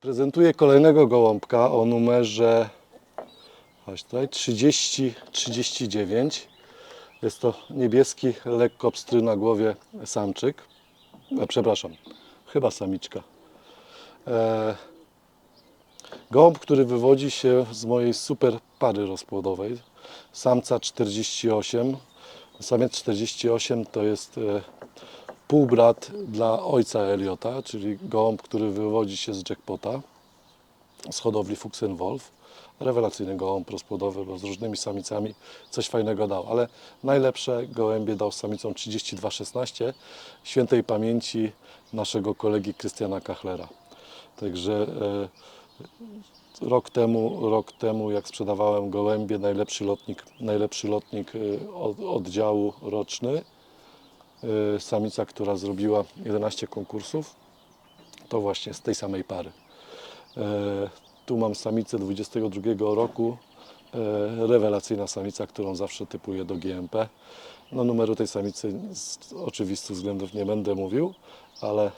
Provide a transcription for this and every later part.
Prezentuję kolejnego gołąbka o numerze chodź tutaj, 3039. Jest to niebieski, lekko pstry na głowie samczyk. E, przepraszam, chyba samiczka. E, gołąb, który wywodzi się z mojej super pary rozpłodowej. Samca 48. Samiec 48 to jest e, półbrat dla ojca Eliota, czyli gołąb, który wywodzi się z jackpota z hodowli Fuchsenwolf. Rewelacyjny gołąb rozpłodowy, bo z różnymi samicami coś fajnego dał, ale najlepsze gołębie dał samicą 3216 świętej pamięci naszego kolegi Krystiana Kachlera. Także e, rok temu, rok temu jak sprzedawałem gołębie, najlepszy lotnik, najlepszy lotnik e, od, oddziału roczny, samica, która zrobiła 11 konkursów, to właśnie z tej samej pary. E, Tu mam samicę 22 roku, e, rewelacyjna samica, którą zawsze typuję do GMP. No numeru tej samicy z oczywistych względów nie będę mówił, ale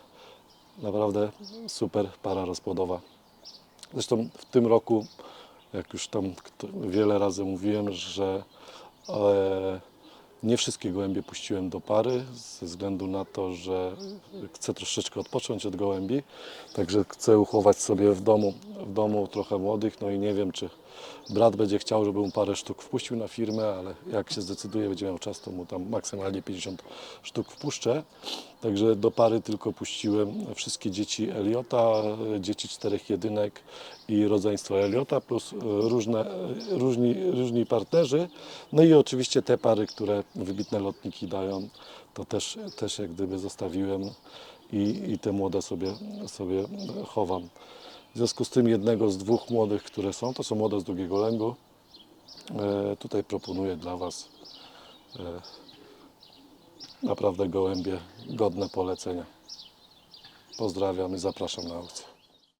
naprawdę super para rozpłodowa. Zresztą w tym roku, jak już tam wiele razy mówiłem, że e, nie wszystkie gołębie puściłem do pary, ze względu na to, że chcę troszeczkę odpocząć od gołębi, także chcę uchować sobie w domu, w domu trochę młodych, no i nie wiem, czy brat będzie chciał, żebym parę sztuk wpuścił na firmę, ale jak się zdecyduje, będzie miał czas, to mu tam maksymalnie 50 sztuk wpuszczę. Także do pary tylko puściłem wszystkie dzieci Eliota, dzieci czterech jedynek i rodzeństwo Eliota, plus różne, różni, różni partnerzy. No i oczywiście te pary, które wybitne lotniki dają, to też, też jak gdyby zostawiłem i, i te młode sobie, sobie chowam. W związku z tym jednego z dwóch młodych, które są, to są młode z drugiego lęgu. E, tutaj proponuję dla Was e, naprawdę gołębie godne polecenia. Pozdrawiam i zapraszam na aukcję.